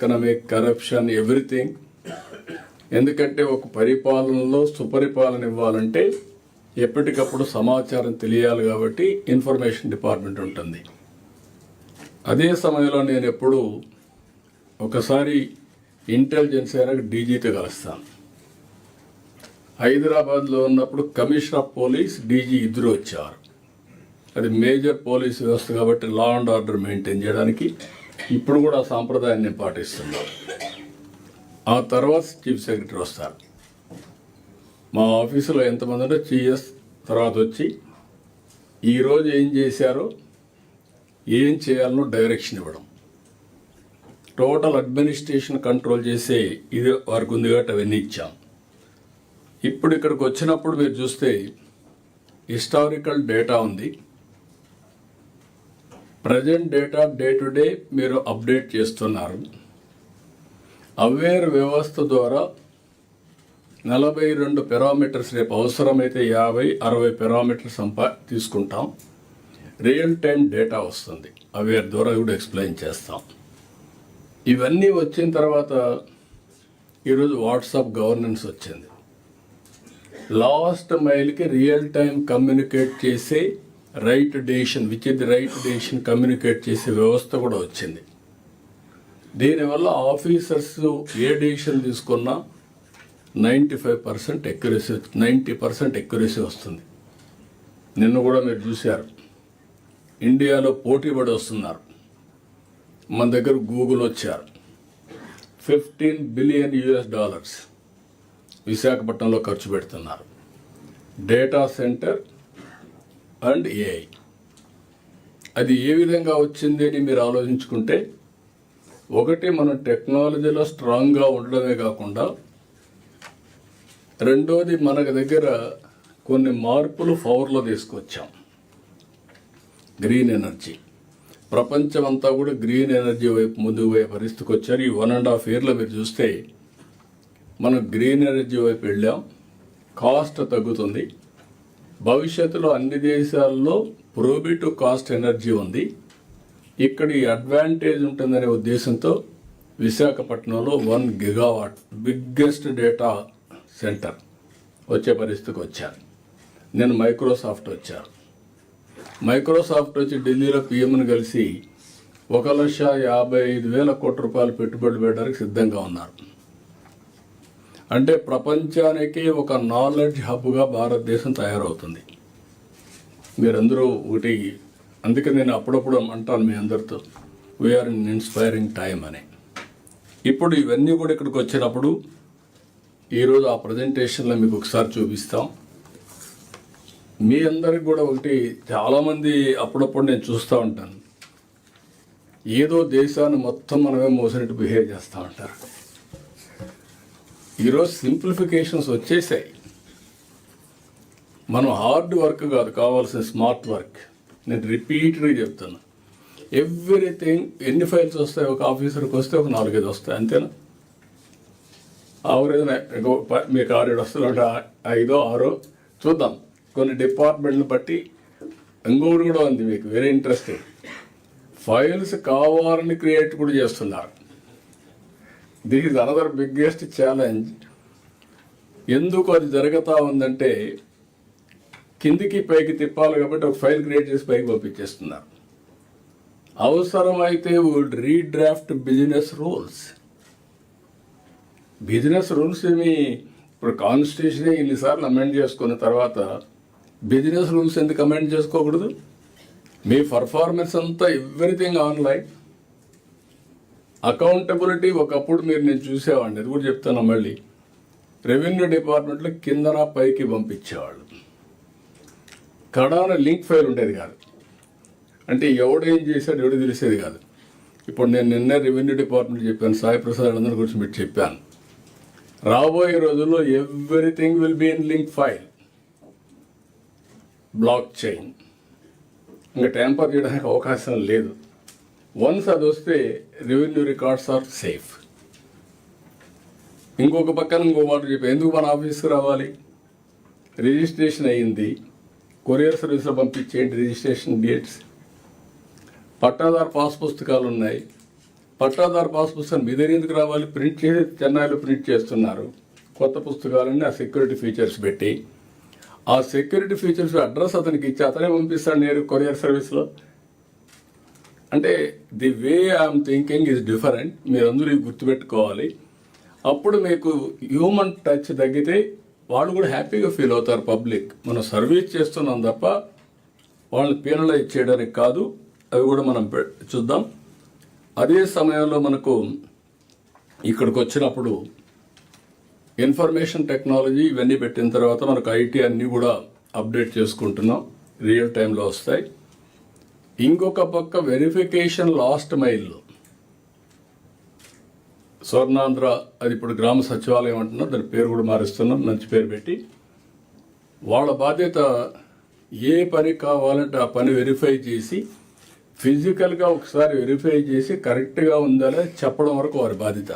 Economic corruption everything. ఎందుకంటే ఒక పరిపాలనలో సుపరిపాలన ఇవ్వాలంటే ఎప్పటికప్పుడు సమాచారం తెలియాలి కాబట్టి ఇన్ఫర్మేషన్ డిపార్ట్మెంట్ ఉంటుంది. అదే సమయంలో నేను ఎప్పుడు ఒకసారి ఇంటెలిజెన్స్ ఏరకు డీజీతో కలుస్తాను. హైదరాబాద్లో ఉన్నప్పుడు కమిషనర్ ఆఫ్ పోలీస్ డీజీ ఇద్దరు వచ్చారు. అది మేజర్ పోలీస్ వ్యవస్థ కాబట్టి లా అండ్ ఆర్డర్ మెయింటైన్ చేయడానికి ఇప్పుడు కూడా ఆ సాంప్రదాయాన్ని పాటిస్తున్నారు. ఆ తర్వాత చీఫ్ సెక్రటరీ వస్తారు. మా ఆఫీసులో ఎంతమంది ఉంటే చీఎస్ తర్వాత వచ్చి ఈరోజు ఏం చేశారో ఏం చేయాలనో డైరెక్షన్ ఇవ్వడం. టోటల్ అడ్మినిస్ట్రేషన్ కంట్రోల్ చేసే ఇది వారికి ఉంది కాబట్టి అవన్నీ ఇచ్చాం. ఇప్పుడు ఇక్కడికి వచ్చినప్పుడు మీరు చూస్తే హిస్టారికల్ డేటా ఉంది. Present data day to day మీరు అప్డేట్ చేస్తున్నారు. అవేర్ వ్యవస్థ ద్వారా నలభై రెండు పెరామీటర్స్ రేపు అవసరమైతే యాభై అరవై పెరామీటర్స్ సంపా తీసుకుంటాం. రియల్ టైం డేటా వస్తుంది. అవేర్ ద్వారా కూడా ఎక్స్ప్లెయిన్ చేస్తాం. ఇవన్నీ వచ్చిన తర్వాత ఈరోజు వాట్సాప్ గవర్నెన్స్ వచ్చింది. లాస్ట్ మైల్కి రియల్ టైం కమ్యూనికేట్ చేసే right decision which the right decision communicate చేసే వ్యవస్థ కూడా వచ్చింది. దీనివల్ల ఆఫీసర్స్ ఏ డేషన్ తీసుకున్నా ninety five percent accuracy ninety percent accuracy వస్తుంది. నిన్న కూడా మీరు చూశారు. ఇండియాలో పోటీ పడి వస్తున్నారు. మన దగ్గర గూగుల్ వచ్చారు. ఫిఫ్టీన్ బిలియన్ యుఎస్ డాలర్స్ విశాఖపట్నంలో ఖర్చు పెడుతున్నారు. డేటా సెంటర్ అండ్ ఏఐ అది ఏ విధంగా వచ్చింది అని మీరు ఆలోచించుకుంటే ఒకటి మనం టెక్నాలజీలో స్ట్రాంగ్గా ఉండడమే కాకుండా రెండోది మనకు దగ్గర కొన్ని మార్పులు పవర్లో తీసుకొచ్చాం. Green energy. ప్రపంచం అంతా కూడా గ్రీన్ ఎనర్జీ వైపు ముందుకు పోయే పరిస్థితికి వచ్చారు. ఈ వన్ అండ్ హాఫ్ ఇయర్లో మీరు చూస్తే మనం గ్రీన్ ఎనర్జీ వైపు వెళ్ళాం. కాస్ట్ తగ్గుతుంది. భవిష్యత్తులో అన్ని దేశాల్లో ప్రోబిటివ్ కాస్ట్ ఎనర్జీ ఉంది. ఇక్కడ ఈ అడ్వాంటేజ్ ఉంటుందనే ఉద్దేశంతో విశాఖపట్నంలో one gigawatt biggest data centre వచ్చే పరిస్థితికి వచ్చారు. నేను మైక్రోసాఫ్ట్ వచ్చాను. మైక్రోసాఫ్ట్ వచ్చి ఢిల్లీలో పిఎంను కలిసి ఒక లక్ష యాభై ఐదు వేల కోట్ల రూపాయలు పెట్టుబడి పెట్టడానికి సిద్ధంగా ఉన్నారు. అంటే ప్రపంచానికి ఒక నాలెడ్జ్ హబ్గా భారతదేశం తయారవుతుంది. మీరందరూ ఒకటి అందుకే నేను అప్పుడప్పుడు అంటాను మీ అందరితో వీఆర్ ఇన్ ఇన్స్పైరింగ్ టైం అని. ఇప్పుడు ఇవన్నీ కూడా ఇక్కడికి వచ్చినప్పుడు ఈరోజు ఆ ప్రజెంటేషన్లో మీకు ఒకసారి చూపిస్తాం. మీ అందరికి కూడా ఒకటి చాలామంది అప్పుడప్పుడు నేను చూస్తూ ఉంటాను. ఏదో దేశాన్ని మొత్తం మనమే మోసినట్టు బిహేవ్ చేస్తూ ఉంటారు. ఈరోజు సింప్లిఫికేషన్స్ వచ్చేసాయి. మనం హార్డ్ వర్క్ కాదు కావాల్సిన స్మార్ట్ వర్క్. నేను రిపీటెడ్గా చెప్తున్నా. ఎవ్రీథింగ్ ఎన్ని ఫైల్స్ వస్తాయి? ఒక ఆఫీసర్కి వస్తే ఒక నాలుగైదు వస్తాయి అంతేనా? ఆవరేజ్ మీకు ఆరేడు వస్తుందంటే ఐదో ఆరో. చూద్దాం. కొన్ని డిపార్ట్మెంట్ని బట్టి ఇంకొకటి కూడా ఉంది మీకు వెరీ ఇంట్రెస్టింగ్ ఫైల్స్ కావాలని క్రియేట్ కూడా చేస్తున్నారు. This is another biggest challenge ఎందుకు అది జరుగుతూ ఉందంటే కిందికి పైకి తిప్పాలి కాబట్టి ఒక ఫైల్ క్రియేట్ చేసి పైకి పంపించేస్తున్నారు. అవసరమైతే would redraft business rules business rules ఏమి? ఇప్పుడు కాన్స్టిట్యూషనే ఇన్నిసార్లు అమెండ్ చేసుకున్న తర్వాత బిజినెస్ రూల్స్ ఎందుకు అమెండ్ చేసుకోకూడదు? మీ పర్ఫార్మెన్స్ అంతా ఎవ్రీథింగ్ ఆన్లైన్ అకౌంటబిలిటీ ఒకప్పుడు మీరు నేను చూసేవాడిని. అది కూడా చెప్తాను మళ్ళీ. రెవెన్యూ డిపార్ట్మెంట్లో కిందన పైకి పంపించేవాళ్ళు. కడాన లింక్ ఫైల్ ఉండేది కాదు. అంటే ఎవడేం చేశాడు ఎవడు తెలిసేది కాదు. ఇప్పుడు నేను నిన్న రెవెన్యూ డిపార్ట్మెంట్ చెప్పాను. సాయి ప్రసాద్ అందరి గురించి మీరు చెప్పాను. రాబోయే రోజుల్లో everything will be in link file. Blockchain ఇంకా ట్యాంపర్ చేయడానికి అవకాశం లేదు. వన్స్ అది వస్తే రెవెన్యూ రికార్డ్స్ ఆర్ సేఫ్ ఇంకొక పక్కన ఇంకో మాట చెప్పి ఎందుకు మన ఆఫీస్కి రావాలి? రిజిస్ట్రేషన్ అయ్యింది. కొరియర్ సర్వీస్లో పంపించేయండి రిజిస్ట్రేషన్ డేట్స్ పట్టాదారు పాస్ పుస్తకాలు ఉన్నాయి. పట్టాదారు పాస్ పుస్తకం మీ దగ్గర ఎందుకు రావాలి? ప్రింట్ చేసి చెన్నైలో ప్రింట్ చేస్తున్నారు. కొత్త పుస్తకాలన్నీ ఆ సెక్యూరిటీ ఫీచర్స్ పెట్టి. ఆ సెక్యూరిటీ ఫీచర్స్ అడ్రస్ అతనికి ఇచ్చి అతనే పంపిస్తాడు నేను కొరియర్ సర్వీస్లో అంటే the way I'm thinking is different మీరందరూ గుర్తుపెట్టుకోవాలి. అప్పుడు మీకు హ్యూమన్ టచ్ తగ్గితే వాళ్ళు కూడా హ్యాపీగా ఫీల్ అవుతారు పబ్లిక్ మనం సర్వీస్ చేస్తున్నాం తప్ప వాళ్ళని పీనలైజ్ చేయడానికి కాదు. అవి కూడా మనం చూద్దాం. అదే సమయంలో మనకు ఇక్కడికి వచ్చినప్పుడు ఇన్ఫర్మేషన్ టెక్నాలజీ ఇవన్నీ పెట్టిన తర్వాత మనకు ఐటీ అన్నీ కూడా అప్డేట్ చేసుకుంటున్నాం. రియల్ టైంలో వస్తాయి. ఇంకొక పక్క వెరిఫికేషన్ లాస్ట్ మైల్ స్వర్ణాంధ్ర అది ఇప్పుడు గ్రామ సచివాలయం అంటున్నాం దాని పేరు కూడా మారుస్తున్నాం మంచి పేరు పెట్టి. వాళ్ళ బాధ్యత ఏ పని కావాలంటే ఆ పని వెరిఫై చేసి ఫిజికల్గా ఒకసారి వెరిఫై చేసి కరెక్ట్గా ఉందా లేదా చెప్పడం వరకు వారి బాధ్యత.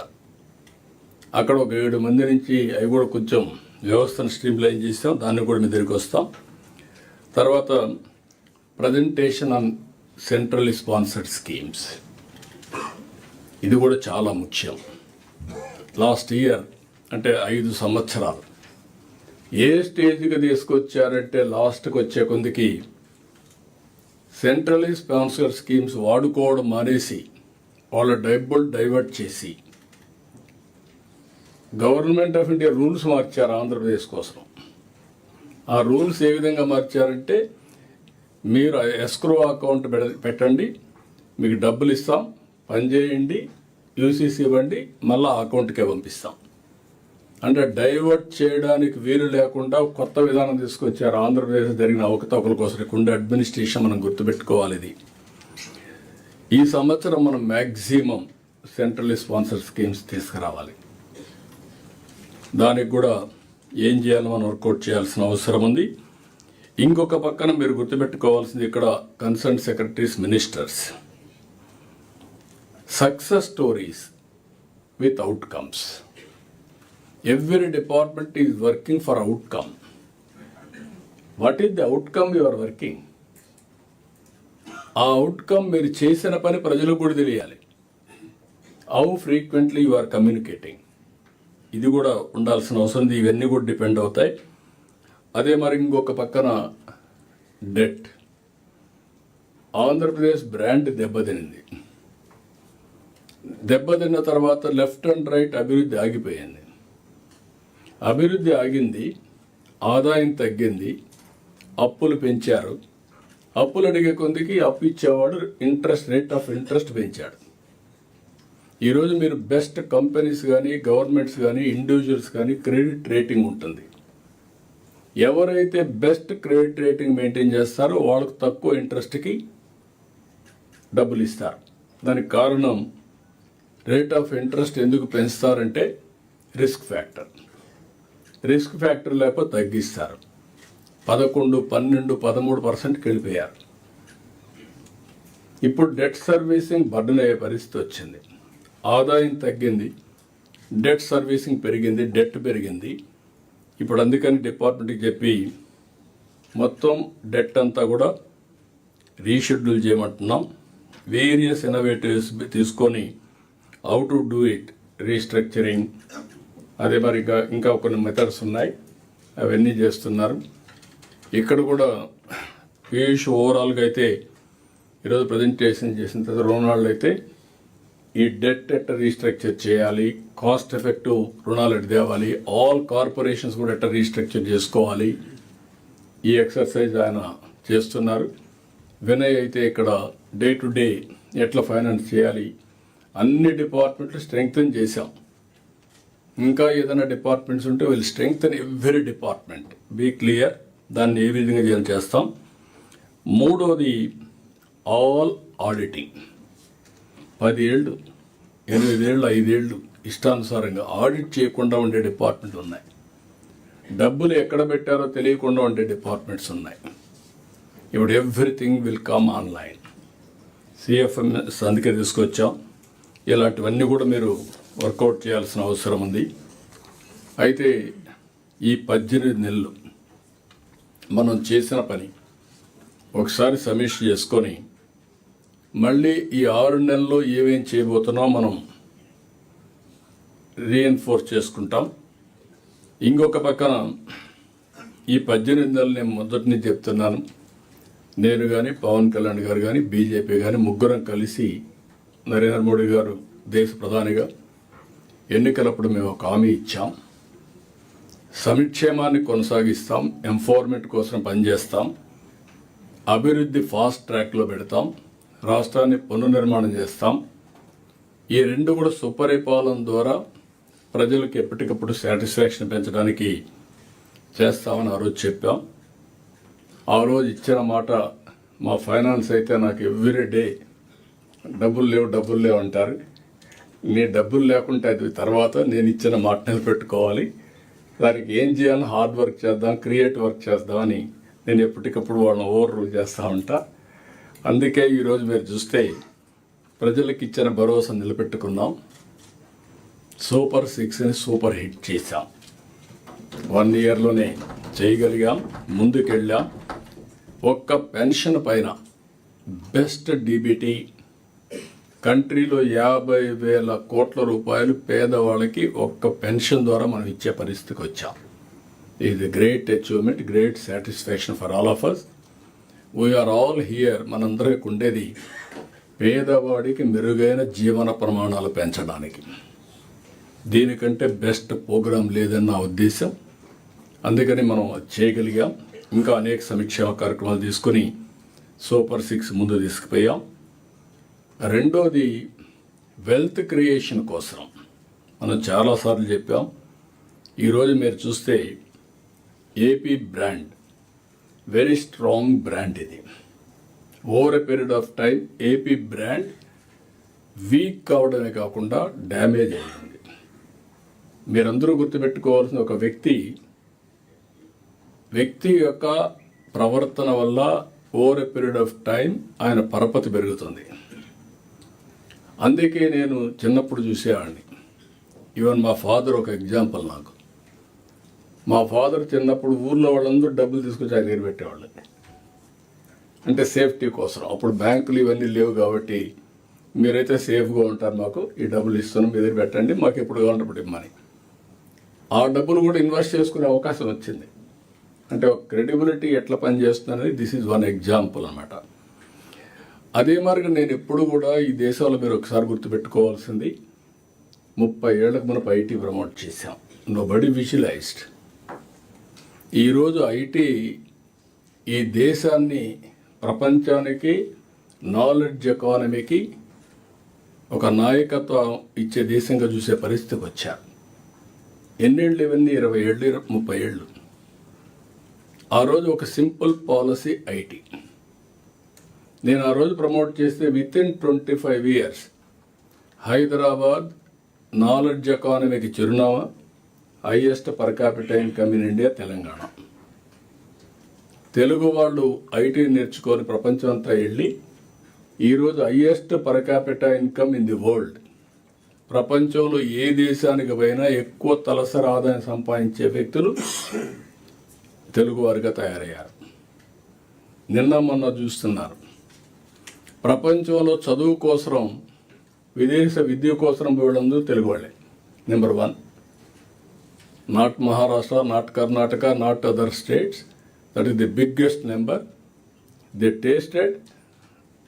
అక్కడ ఒక ఏడు మంది నుంచి అవి కూడా కొంచెం వ్యవస్థను స్ట్రీమ్లైన్ చేస్తాం దాన్ని కూడా మీ దగ్గరికి వస్తాం. తర్వాత presentation on central sponsored schemes. ఇది కూడా చాలా ముఖ్యం. లాస్ట్ ఇయర్ అంటే ఐదు సంవత్సరాలు. ఏ స్టేజ్కి తీసుకొచ్చారంటే లాస్ట్కి వచ్చే కొందికి సెంట్రల్ స్పాన్సర్ స్కీమ్స్ వాడుకోవడం మానేసి వాళ్ళ డబ్బులు డైవర్ట్ చేసి గవర్నమెంట్ ఆఫ్ ఇండియా రూల్స్ మార్చారు ఆంధ్రప్రదేశ్ కోసం. ఆ రూల్స్ ఏ విధంగా మార్చారంటే మీరు ఎస్క్రో అకౌంట్ పెడ- పెట్టండి మీకు డబ్బులు ఇస్తాం పనిచేయండి యూసీసీ ఇవ్వండి మళ్ళీ అకౌంట్కే పంపిస్తాం. అంటే డైవర్ట్ చేయడానికి వీలు లేకుండా కొత్త విధానం తీసుకొచ్చారు ఆంధ్రప్రదేశ్ జరిగిన అవకతవకల కోసం ఉండే అడ్మినిస్ట్రేషన్ మనం గుర్తుపెట్టుకోవాలి ఇది. ఈ సంవత్సరం మనం మ్యాక్సిమం సెంట్రల్ స్పాన్సర్ స్కీమ్స్ తీసుకురావాలి. దానికి కూడా ఏం చేయాలో మనం వర్కౌట్ చేయాల్సిన అవసరం ఉంది. ఇంకొక పక్కన మీరు గుర్తుపెట్టుకోవాల్సింది ఇక్కడ concern secretaries ministers success stories with outcomes every department is working for outcome what is the outcome you are working ఆ అవుట్కమ్ మీరు చేసిన పని ప్రజలకు కూడా తెలియాలి. How frequently you are communicating ఇది కూడా ఉండాల్సిన అవసరం. ఉంది ఇవన్నీ కూడా డిపెండ్ అవుతాయి. అదే మరి ఇంకొక పక్కన డెట్. ఆంధ్రప్రదేశ్ బ్రాండ్ దెబ్బతినింది. దెబ్బతిన్న తర్వాత లెఫ్ట్ అండ్ రైట్ అభివృద్ధి ఆగిపోయింది. అభివృద్ధి ఆగింది ఆదాయం తగ్గింది అప్పులు పెంచారు. అప్పులు అడిగే కొందికి అప్పు ఇచ్చేవాడు ఇంట్రెస్ట్ రేట్ ఆఫ్ ఇంట్రెస్ట్ పెంచాడు. ఈరోజు మీరు బెస్ట్ కంపెనీస్ కానీ గవర్నమెంట్స్ కానీ ఇండివిజువల్స్ కానీ క్రెడిట్ రేటింగ్ ఉంటుంది. ఎవరైతే బెస్ట్ క్రెడిట్ రేటింగ్ మెయింటైన్ చేస్తారో వాళ్ళకు తక్కువ ఇంట్రెస్ట్కి డబ్బులు ఇస్తారు. దానికి కారణం రేట్ ఆఫ్ ఇంట్రెస్ట్ ఎందుకు పెంచుతారంటే రిస్క్ ఫ్యాక్టర్. రిస్క్ ఫ్యాక్టర్ లేకపోతే తగ్గిస్తారు. పదకొండు పన్నెండు పదమూడు పర్సెంట్కి వెళ్ళిపోయారు. ఇప్పుడు డెట్ సర్వీసింగ్ బర్డన్ అయ్యే పరిస్థితి వచ్చింది. ఆదాయం తగ్గింది డెట్ సర్వీసింగ్ పెరిగింది డెట్ పెరిగింది. ఇప్పుడు అందుకని డిపార్ట్మెంట్కి చెప్పి మొత్తం డెట్ అంతా కూడా రీషెడ్యూల్ చేయమంటున్నాం. వేరియస్ ఇన్నోవేటివ్స్ తీసుకొని how to do it restructuring. అదే మరి ఇంకా ఇంకా కొన్ని మెథడ్స్ ఉన్నాయి. అవన్నీ చేస్తున్నారు. ఇక్కడ కూడా పీయూష్ ఓవరాల్గా అయితే ఈరోజు ప్రజెంటేషన్ చేసిన తర్వాత రుణాలు అయితే ఈ డెట్ ఎట్ట రీస్ట్రక్చర్ చేయాలి కాస్ట్ ఎఫెక్టివ్ రుణాలు ఎట్ తేవాలి ఆల్ కార్పొరేషన్స్ కూడా ఎట్ట రీస్ట్రక్చర్ చేసుకోవాలి. ఈ ఎక్సర్సైజ్ ఆయన చేస్తున్నారు. వినయ్ అయితే ఇక్కడ డే టు డే ఎట్లా ఫైనాన్స్ చేయాలి అన్ని డిపార్ట్మెంట్లు స్ట్రెంగ్తన్ చేశాం. ఇంకా ఏదైనా డిపార్ట్మెంట్స్ ఉంటే వీళ్ళు strengthen every department be clear దాన్ని ఏ విధంగా చేస్తాం. మూడోది ఆల్ ఆడిటింగ్ పది ఏళ్ళు ఎనిమిదేళ్ళు ఐదేళ్ళు ఇష్టానుసారంగా ఆడిట్ చేయకుండా ఉండే డిపార్ట్మెంట్ ఉన్నాయి. డబ్బులు ఎక్కడ పెట్టారో తెలియకుండా ఉండే డిపార్ట్మెంట్స్ ఉన్నాయి. ఇప్పుడు everything will come online. CFMS అందుకే తీసుకొచ్చాం. ఇలాంటివన్నీ కూడా మీరు వర్కౌట్ చేయాల్సిన అవసరం ఉంది. అయితే ఈ పద్దెనిమిది నెలలు మనం చేసిన పని ఒకసారి సమీక్ష చేసుకొని మళ్ళీ ఈ ఆరు నెలల్లో ఏమేం చేయబోతున్నాం మనం రీఎన్ఫోర్స్ చేసుకుంటాం. ఇంకొక పక్కన ఈ పద్దెనిమిది నెలలు నేను మొదటి నుంచి చెప్తున్నాను. నేను కానీ పవన్ కళ్యాణ్ గారు కానీ బీజేపీ కానీ ముగ్గురం కలిసి నరేంద్ర మోడీ గారు దేశ ప్రధానిగా ఎన్నికలప్పుడు మేము ఒక హామీ ఇచ్చాం. సంక్షేమాన్ని కొనసాగిస్తాం ఎంఫోర్మెంట్ కోసం పనిచేస్తాం అభివృద్ధి ఫాస్ట్ ట్రాక్లో పెడతాం. రాష్ట్రాన్ని పునర్నిర్మాణం చేస్తాం. ఈ రెండు కూడా సుపరిపాలన ద్వారా ప్రజలకు ఎప్పటికప్పుడు సాటిస్ఫాక్షన్ పెంచడానికి చేస్తామని ఆ రోజు చెప్పాం. ఆ రోజు ఇచ్చిన మాట మా ఫైనాన్స్ అయితే నాకు ఎవ్రీ డే డబ్బులు లేవు డబ్బులు లేవు అంటారు. నీ డబ్బులు లేకుంటే అది తర్వాత నేను ఇచ్చిన మాట నిలబెట్టుకోవాలి. దానికి ఏం చేయాలని హార్డ్ వర్క్ చేద్దాం క్రియేట్ వర్క్ చేద్దామని నేను ఎప్పటికప్పుడు వాళ్ళని ఓవర్ రూల్ చేస్తూ ఉంటాను అందుకే ఈరోజు మీరు చూస్తే ప్రజలకు ఇచ్చిన భరోసా నిలబెట్టుకున్నాం. సూపర్ సిక్స్ని సూపర్ హిట్ చేశాం. వన్ ఇయర్లోనే చేయగలిగాం ముందుకెళ్ళాం. ఒక్క పెన్షన్ పైన బెస్ట్ డీబీటీ కంట్రీలో యాభై వేల కోట్ల రూపాయలు పేదవాళ్ళకి ఒక్క పెన్షన్ ద్వారా మనం ఇచ్చే పరిస్థితికి వచ్చాం. ఇది great achievement great satisfaction for all of us we are all here మనందరికి ఉండేది పేదవాడికి మెరుగైన జీవన ప్రమాణాలు పెంచడానికి. దీనికంటే బెస్ట్ ప్రోగ్రాం లేదని నా ఉద్దేశం. అందుకని మనం చేయగలిగాం. ఇంకా అనేక సమీక్షా కార్యక్రమాలు తీసుకుని సూపర్ సిక్స్ ముందు తీసుకుపోయాం. రెండోది వెల్త్ క్రియేషన్ కోసం. మనం చాలాసార్లు చెప్పాం. ఈరోజు మీరు చూస్తే AP brand very strong brand ఇది. Over a period of time AP brand weak కావడమే కాకుండా డ్యామేజ్ అయింది. మీరందరూ గుర్తుపెట్టుకోవాల్సిన ఒక వ్యక్తి వ్యక్తి యొక్క ప్రవర్తన వల్ల over a period of time ఆయన పరపతి పెరుగుతుంది. అందుకే నేను చిన్నప్పుడు చూసేవాడిని. ఈవెన్ మా ఫాదర్ ఒక ఎగ్జాంపుల్ నాకు. మా ఫాదర్ చిన్నప్పుడు ఊర్లో వాళ్ళందరూ డబ్బులు తీసుకొచ్చి ఆయన దగ్గర పెట్టేవాళ్ళు. అంటే సేఫ్టీ కోసం. అప్పుడు బ్యాంకులు ఇవన్నీ లేవు కాబట్టి మీరైతే సేఫ్గా ఉంటారు మాకు. ఈ డబ్బులు ఇస్తున్నాం మీ దగ్గర పెట్టండి మాకు ఎప్పుడు కావాలంటే అప్పుడు ఇమ్మని. ఆ డబ్బులు కూడా ఇన్వెస్ట్ చేసుకునే అవకాశం వచ్చింది. అంటే క్రెడిబిలిటీ ఎట్లా పనిచేస్తుంది దిస్ ఈజ్ వన్ ఎగ్జాంపుల్ అనమాట అదే మార్గం నేను ఎప్పుడు కూడా ఈ దేశంలో మీరు ఒకసారి గుర్తుపెట్టుకోవాల్సింది ముప్పై ఏళ్ళకు మనం ఐటీ ప్రమోట్ చేశాం. నో బడి విజువలైజ్డ్ ఈరోజు ఐటీ ఈ దేశాన్ని ప్రపంచానికి నాలెడ్జ్ ఎకానమీకి ఒక నాయకత్వం ఇచ్చే దేశంగా చూసే పరిస్థితికి వచ్చారు. ఎన్నేళ్ళు ఇవన్నీ? ఇరవై ఏళ్ళు ఇరవై- ముప్పై ఏళ్ళు. ఆ రోజు ఒక సింపుల్ పాలసీ ఐటీ. నేను ఆ రోజు ప్రమోట్ చేస్తే within twenty five years Hyderabad knowledge ఎకానమీకి చిరునామా highest per capita income in India Telangana. Telugu వాళ్ళు ఐటీ నేర్చుకొని ప్రపంచం అంతా వెళ్ళి ఈరోజు highest per capita income in the world. ప్రపంచంలో ఏ దేశానికి పోయినా ఎక్కువ తలసరి ఆదాయం సంపాదించే వ్యక్తులు తెలుగువారిగా తయారయ్యారు. నిన్న మొన్న చూస్తున్నారు. ప్రపంచంలో చదువు కోసం విదేశ విద్య కోసం వీళ్ళందరూ తెలుగు వాళ్ళే. Number one not Maharashtra not Karnataka not other states that is the biggest number the tasted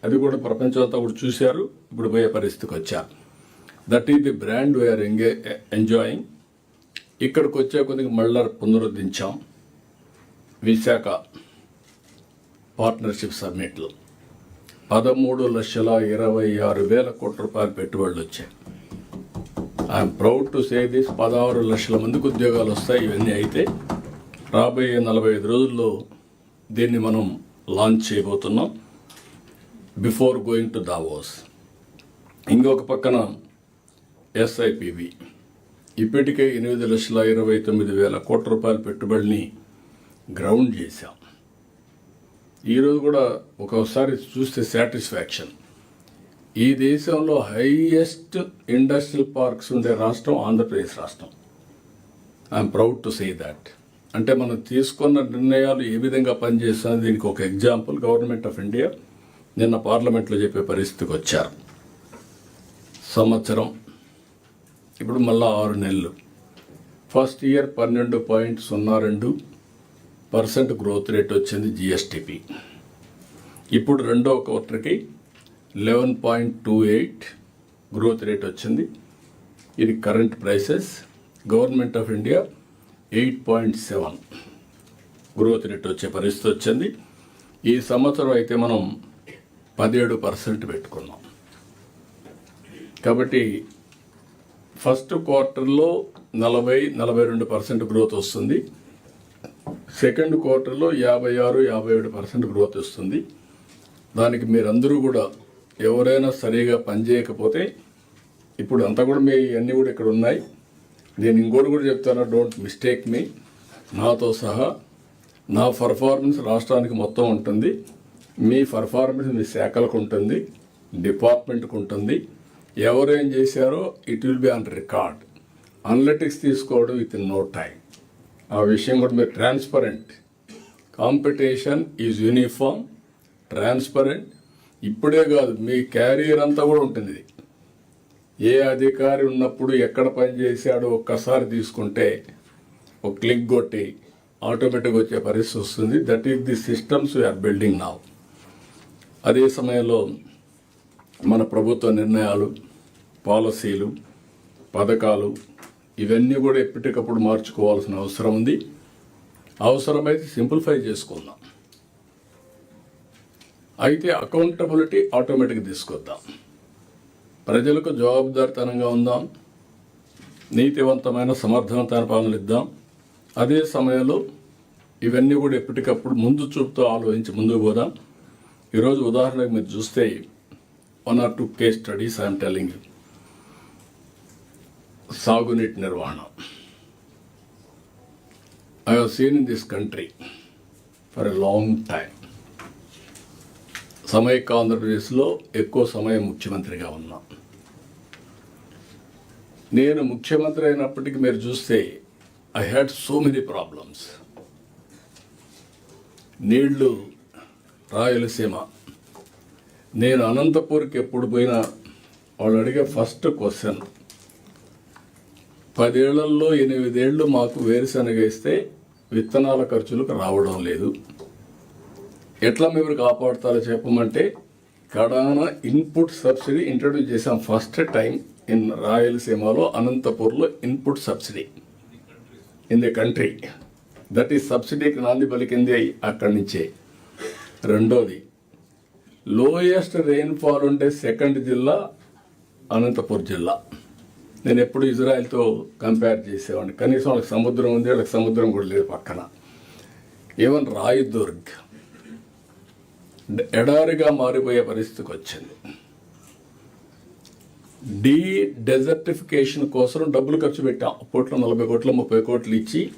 అది కూడా ప్రపంచం అంతా కూడా చూశారు. ఇప్పుడు పోయే పరిస్థితికి వచ్చా. That is the brand we are ఎంగే enjoying ఇక్కడికి వచ్చే కొద్దిగా మళ్ళీ పునరుద్ధరించాం. విశాఖ పార్ట్నర్షిప్ సమ్మిట్లో పదమూడు లక్షల ఇరవై ఆరు వేల కోట్ల రూపాయల పెట్టుబడులు వచ్చాయి. I'm proud to say this పదహారు లక్షల మందికి ఉద్యోగాలు వస్తాయి ఇవన్నీ అయితే రాబోయే నలభై ఐదు రోజుల్లో దీన్ని మనం లాంచ్ చేయబోతున్నాం. బిఫోర్ గోయింగ్ టు దావోస్ ఇంకొక పక్కన ఎస్ఐపివి ఇప్పటికే ఎనిమిది లక్షల ఇరవై తొమ్మిది వేల కోట్ల రూపాయల పెట్టుబడిని గ్రౌండ్ చేశాం. ఈరోజు కూడా ఒకసారి చూస్తే సాటిస్ఫాక్షన్ ఈ దేశంలో హైయెస్ట్ ఇండస్ట్రియల్ పార్క్స్ ఉండే రాష్ట్రం ఆంధ్రప్రదేశ్ రాష్ట్రం. I'm proud to say that అంటే మనం తీసుకున్న నిర్ణయాలు ఏ విధంగా పనిచేస్తుంది దీనికి ఒక ఎగ్జాంపుల్ గవర్నమెంట్ ఆఫ్ ఇండియా నిన్న పార్లమెంట్లో చెప్పే పరిస్థితికి వచ్చారు. సంవత్సరం ఇప్పుడు మళ్ళా ఆరు నెలలు. ఫస్ట్ ఇయర్ పన్నెండు పాయింట్ సున్నా రెండు పర్సెంట్ గ్రోత్ రేట్ వచ్చింది జిఎస్టిపి ఇప్పుడు రెండో క్వార్టర్కి eleven point two eight growth rate వచ్చింది. ఇది current prices government of India eight point seven growth rate వచ్చే పరిస్థితి వచ్చింది. ఈ సంవత్సరం అయితే మనం పదిహేడు పర్సెంట్ పెట్టుకున్నాం. కాబట్టి ఫస్ట్ క్వార్టర్లో నలభై నలభై రెండు పర్సెంట్ గ్రోత్ వస్తుంది. సెకండ్ క్వార్టర్లో యాభై ఆరు యాభై ఏడు పర్సెంట్ గ్రోత్ వస్తుంది. దానికి మీరందరూ కూడా ఎవరైనా సరిగా పనిచేయకపోతే ఇప్పుడు అంతా కూడా మీ అన్నీ కూడా ఇక్కడ ఉన్నాయి. నేను ఇంకోటి కూడా చెప్తాను డోంట్ మిస్టేక్ మీ నాతో సహా నా పర్ఫార్మెన్స్ రాష్ట్రానికి మొత్తం ఉంటుంది. మీ పర్ఫార్మెన్స్ మీ శాఖలకు ఉంటుంది. డిపార్ట్మెంట్కి ఉంటుంది. ఎవరేం చేశారో it will be on record analytics తీసుకోవడం విత్ ఇన్ నో టైం ఆ విషయం కూడా మీరు transparent competition is uniform transparent ఇప్పుడే కాదు మీ క్యారియర్ అంతా కూడా ఉంటుంది ఇది. ఏ అధికారి ఉన్నప్పుడు ఎక్కడ పని చేశాడో ఒక్కసారి తీసుకుంటే ఒక క్లిక్ కొట్టి ఆటోమేటిక్గా వచ్చే పరిస్థితి వస్తుంది. That is the systems we are building now అదే సమయంలో మన ప్రభుత్వ నిర్ణయాలు పాలసీలు పథకాలు ఇవన్నీ కూడా ఎప్పటికప్పుడు మార్చుకోవాల్సిన అవసరం ఉంది. అవసరమైతే సింప్లిఫై చేసుకుందాం. అయితే అకౌంటబిలిటీ ఆటోమేటిక్గా తీసుకొద్దాం. ప్రజలకు జవాబుదారితనంగా ఉందాం. నీతివంతమైన సమర్థవంతమైన పాలనలు ఇద్దాం. అదే సమయంలో ఇవన్నీ కూడా ఎప్పటికప్పుడు ముందు చూపుతో ఆలోచించి ముందుకు పోదాం. ఈరోజు ఉదాహరణకు మీరు చూస్తే one or two case studies I'm telling సాగునీటి నిర్వహణ. I have seen in this country for a long time సమైక్య ఆంధ్రప్రదేశ్లో ఎక్కువ సమయం ముఖ్యమంత్రిగా ఉన్నా. నేను ముఖ్యమంత్రి అయినప్పటికీ మీరు చూస్తే I had so many problems నీళ్ళు రాయలసీమ. నేను అనంతపూర్కి ఎప్పుడు పోయినా వాళ్ళు అడిగే ఫస్ట్ క్వశ్చన్ పదేళ్ళలో ఎనిమిదేళ్ళు మాకు వేరుశనగ ఇస్తే విత్తనాల ఖర్చులకు రావడం లేదు. ఎట్లా మీరు కాపాడుతారో చెప్పమంటే కడాన ఇన్పుట్ సబ్సిడీ ఇంట్రడ్యూస్ చేసాం ఫస్ట్ టైం ఇన్ రాయలసీమలో అనంతపూర్లో input subsidy. In the country. That is సబ్సిడీకి నాంది పలికింది అక్కడి నుంచే. రెండోది లోయెస్ట్ రెయిన్ఫాల్ ఉండే సెకండ్ జిల్లా అనంతపూర్ జిల్లా. నేను ఎప్పుడు ఇజ్రాయెల్తో కంపేర్ చేసేవాడిని. కనీసం వాళ్ళకి సముద్రం ఉంది వాళ్ళకి సముద్రం కూడా లేదు పక్కన. ఈవెన్ రాయదుర్గ్. ఎడారిగా మారిపోయే పరిస్థితికి వచ్చింది. డీ డెజర్టిఫికేషన్ కోసం డబ్బులు ఖర్చు పెట్టాం. అప్పట్లో నలభై కోట్లు ముప్పై కోట్లు ఇచ్చి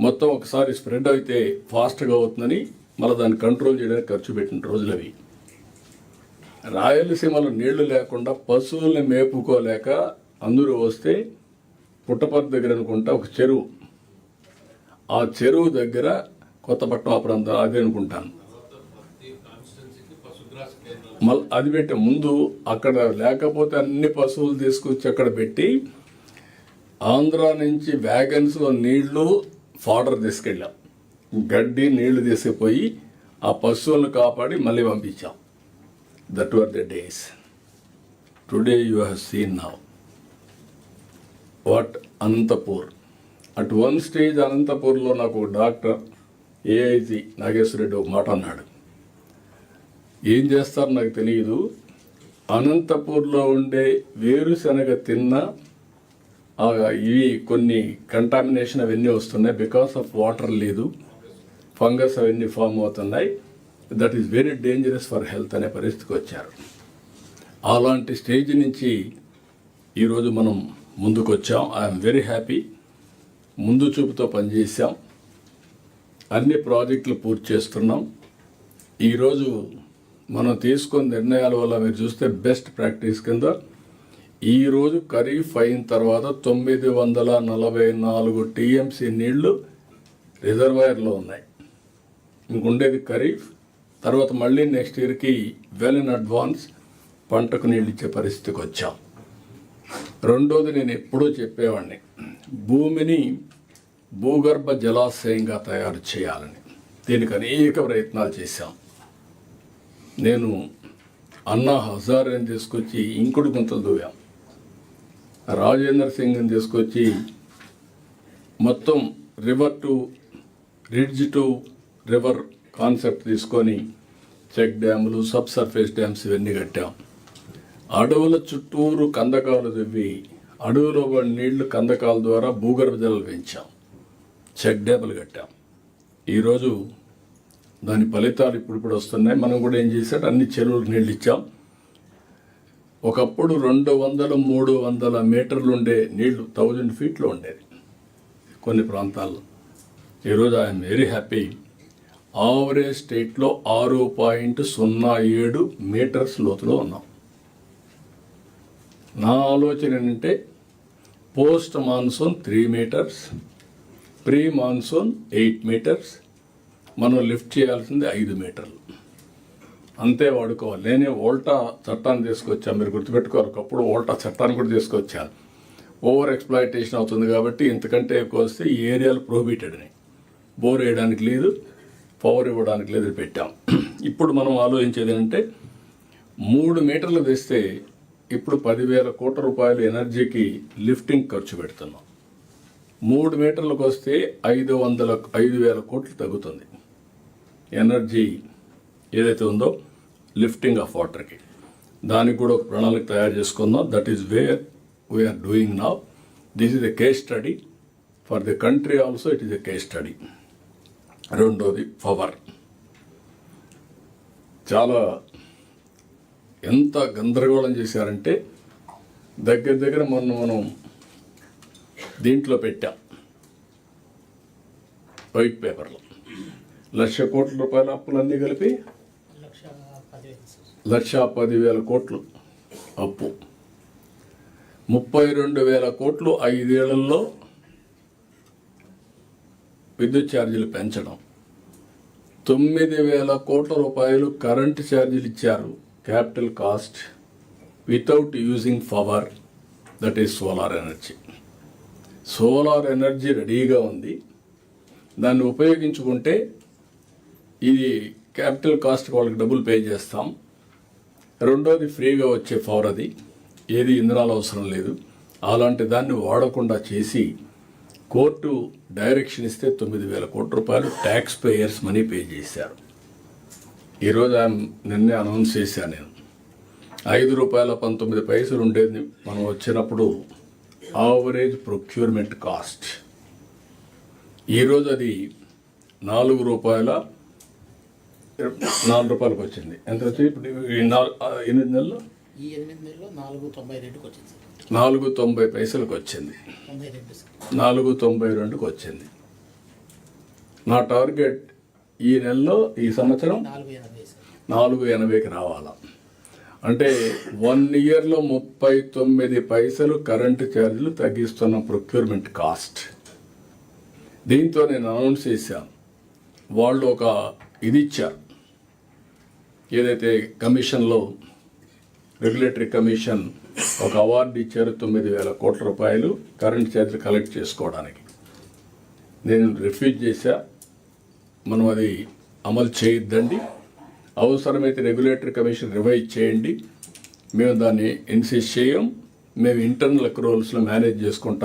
మొత్తం ఒకసారి స్ప్రెడ్ అయితే ఫాస్ట్గా అవుతుందని మళ్ళీ దాన్ని కంట్రోల్ చేయడానికి ఖర్చు పెట్టిన రోజులు అవి. రాయలసీమలో నీళ్ళు లేకుండా పశువుల్ని మేపుకోలేక అందరూ వస్తే పుట్టపర్తి దగ్గర అనుకుంటా ఒక చెరువు. ఆ చెరువు దగ్గర కొత్తపట్నం ఆ ప్రాంతం అది అనుకుంటాను. మళ్ళీ అది పెట్టే ముందు అక్కడ లేకపోతే అన్ని పశువులు తీసుకొచ్చి అక్కడ పెట్టి ఆంధ్ర నుంచి వ్యాగన్స్లో నీళ్ళు ఫాడర్ తీసుకెళ్ళాం. గడ్డి నీళ్ళు తీసుకుపోయి ఆ పశువులను కాపాడి మళ్ళీ పంపించాం. That were the days today you have seen now what Anantapur at one stage అనంతపూర్లో నాకు డాక్టర్ ఏఐజీ నాగేశ్వర రెడ్డి ఒక మాట అన్నాడు. ఏం చేస్తారో నాకు తెలియదు అనంతపూర్లో ఉండే వేరుశనగ తిన్న ఇవి కొన్ని కంటామినేషన్ అవన్నీ వస్తున్నాయి. బికాస్ ఆఫ్ వాటర్ లేదు. ఫంగస్ అవన్నీ ఫామ్ అవుతున్నాయి. That is very dangerous for health అనే పరిస్థితికి వచ్చారు. అలాంటి స్టేజ్ నుంచి ఈరోజు మనం ముందుకు వచ్చాం ఐఎమ్ వెరీ హ్యాపీ ముందు చూపుతో పనిచేసాం అన్ని ప్రాజెక్టులు పూర్తి చేస్తున్నాం. ఈరోజు మనం తీసుకున్న నిర్ణయాల వల్ల మీరు చూస్తే బెస్ట్ ప్రాక్టీస్ కింద ఈరోజు ఖరీఫ్ అయిన తర్వాత తొమ్మిది వందల నలభై నాలుగు టీఎంసీ నీళ్ళు రిజర్వాయర్లో ఉన్నాయి. ఇంకుండేది ఖరీఫ్ తర్వాత మళ్ళీ నెక్స్ట్ ఇయర్కి వెల్ ఇన్ అడ్వాన్స్ పంటకు నీళ్ళు ఇచ్చే పరిస్థితికి వచ్చాం. రెండోది నేను ఎప్పుడూ చెప్పేవాడిని భూమిని భూగర్భ జలాశయంగా తయారు చేయాలని. దీనికి అనేక ప్రయత్నాలు చేశాం. నేను అన్నా హజారేని తీసుకొచ్చి ఇంకుడు గుంతలు దూవాం. రాజేంద్ర సింగ్ని తీసుకొచ్చి మొత్తం river to ridge to river concept తీసుకొని చెక్ డ్యాములు సబ్ సర్ఫేస్ డ్యామ్స్ ఇవన్నీ కట్టాం. అడవుల చుట్టూరు కందకాలు దివ్వి అడవులో పడిన నీళ్ళు కందకాల ద్వారా భూగర్భ జలాలు పెంచాం. చెక్ డ్యాములు కట్టాం. ఈరోజు దాని ఫలితాలు ఇప్పుడు ఇప్పుడు వస్తున్నాయి. మనం కూడా ఏం చేశాడు అన్ని చెరువులకు నీళ్ళు ఇచ్చాం. ఒకప్పుడు రెండు వందల మూడు వందల మీటర్లు ఉండే నీళ్ళు థౌజండ్ ఫీట్లో ఉండేది కొన్ని ప్రాంతాల్లో. ఈరోజు ఐఎమ్ వెరీ హ్యాపీ. ఆవరేజ్ స్టేట్లో ఆరు పాయింట్ సున్నా ఏడు మీటర్స్ లోతులో ఉన్నాం. నా ఆలోచన ఏంటంటే post monsoon three metres pre monsoon eight metres మనం లిఫ్ట్ చేయాల్సింది ఐదు మీటర్లు. అంతే వాడుకోవాలి. నేనే ఓల్టా చట్టాన్ని తీసుకొచ్చాను మీరు గుర్తుపెట్టుకోవాలి. ఒకప్పుడు ఓల్టా చట్టాన్ని కూడా తీసుకొచ్చాను ఓవర్ ఎక్స్ప్లాయిటేషన్ అవుతుంది కాబట్టి ఇంతకంటే ఎక్కువ వస్తే ఈ ఏరియాలు ప్రోహిబిటెడ్ అని బోర్ వేయడానికి లేదు పవర్ ఇవ్వడానికి లేదు పెట్టాం. ఇప్పుడు మనం ఆలోచించేది ఏంటంటే మూడు మీటర్లు తెస్తే ఇప్పుడు పదివేల కోట్ల రూపాయలు ఎనర్జీకి లిఫ్టింగ్ ఖర్చు పెడుతున్నాం. మూడు మీటర్లకు వస్తే ఐదు వందల ఐదు వేల కోట్లు తగ్గుతుంది. ఎనర్జీ ఏదైతే ఉందో లిఫ్టింగ్ ఆఫ్ వాటర్కి. దానికి కూడా ఒక ప్రణాళిక తయారు చేసుకుందాం. That is where we're doing now this is a case study for the country also it is a case study రెండోది పవర్ చాలా ఎంత గందరగోళం చేశారంటే దగ్గర దగ్గర మొన్న మనం దీంట్లో పెట్టాం. వైట్ పేపర్లో లక్ష కోట్ల రూపాయల అప్పులన్నీ కలిపి లక్ష పదివేల కోట్లు అప్పు. ముప్పై రెండు వేల కోట్లు ఐదేళ్ళలో విద్యుత్ ఛార్జీలు పెంచడం. తొమ్మిది వేల కోట్ల రూపాయలు కరెంటు ఛార్జీలు ఇచ్చారు capital cost without using power that is solar energy. Solar energy రెడీగా ఉంది. దాన్ని ఉపయోగించుకుంటే ఇది క్యాపిటల్ కాస్ట్ వాళ్ళకి డబ్బులు పే చేస్తాం. రెండోది ఫ్రీగా వచ్చే పవర్ అది. ఏది ఇంధనాలు అవసరం లేదు. అలాంటి దాన్ని వాడకుండా చేసి కోర్టు డైరెక్షన్ ఇస్తే తొమ్మిది వేల కోట్ల రూపాయలు ట్యాక్స్ పేయర్స్ మనీ పే చేశారు. ఈరోజు ఆయన నిన్నే అనౌన్స్ చేశాను నేను. ఐదు రూపాయల పంతొమ్మిది పైసలు ఉండేది మనం వచ్చినప్పుడు ఆవరేజ్ ప్రొక్యూర్మెంట్ కాస్ట్ ఈరోజు అది నాలుగు రూపాయల నాలుగు రూపాయలకు వచ్చింది. ఎంత వచ్చింది? ఇప్పుడు ఈ నాలుగు ఆ ఎనిమిది నెలలు ఈ ఎనిమిది నెలల్లో నాలుగు తొంభై రెండుకి వచ్చింది నాలుగు తొంభై పైసలకు వచ్చింది. నాలుగు తొంభై రెండుకి వచ్చింది. నా టార్గెట్ ఈ నెలలో ఈ సంవత్సరం నాలుగు ఎనభైకి రావాలా. అంటే వన్ ఇయర్లో ముప్పై తొమ్మిది పైసలు కరెంటు ఛార్జీలు తగ్గిస్తున్న ప్రొక్యూర్మెంట్ కాస్ట్. దీంతో నేను అనౌన్స్ చేశాను. వాళ్ళు ఒక ఇది ఇచ్చారు. ఏదైతే కమిషన్లో రెగ్యులేటరీ కమిషన్ ఒక అవార్డు ఇచ్చారు తొమ్మిది వేల కోట్ల రూపాయలు కరెంట్ ఛార్జీలు కలెక్ట్ చేసుకోవడానికి. నేను రిఫ్యూజ్ చేశా. మనం అది అమలు చేయొద్దండి. అవసరమైతే రెగ్యులేటరీ కమిషన్ రివైజ్ చేయండి. మేము దాన్ని ఇన్సిస్ట్ చేయం. మేము ఇంటర్నల్ అక్రోల్స్లో మేనేజ్ చేసుకుంటాం.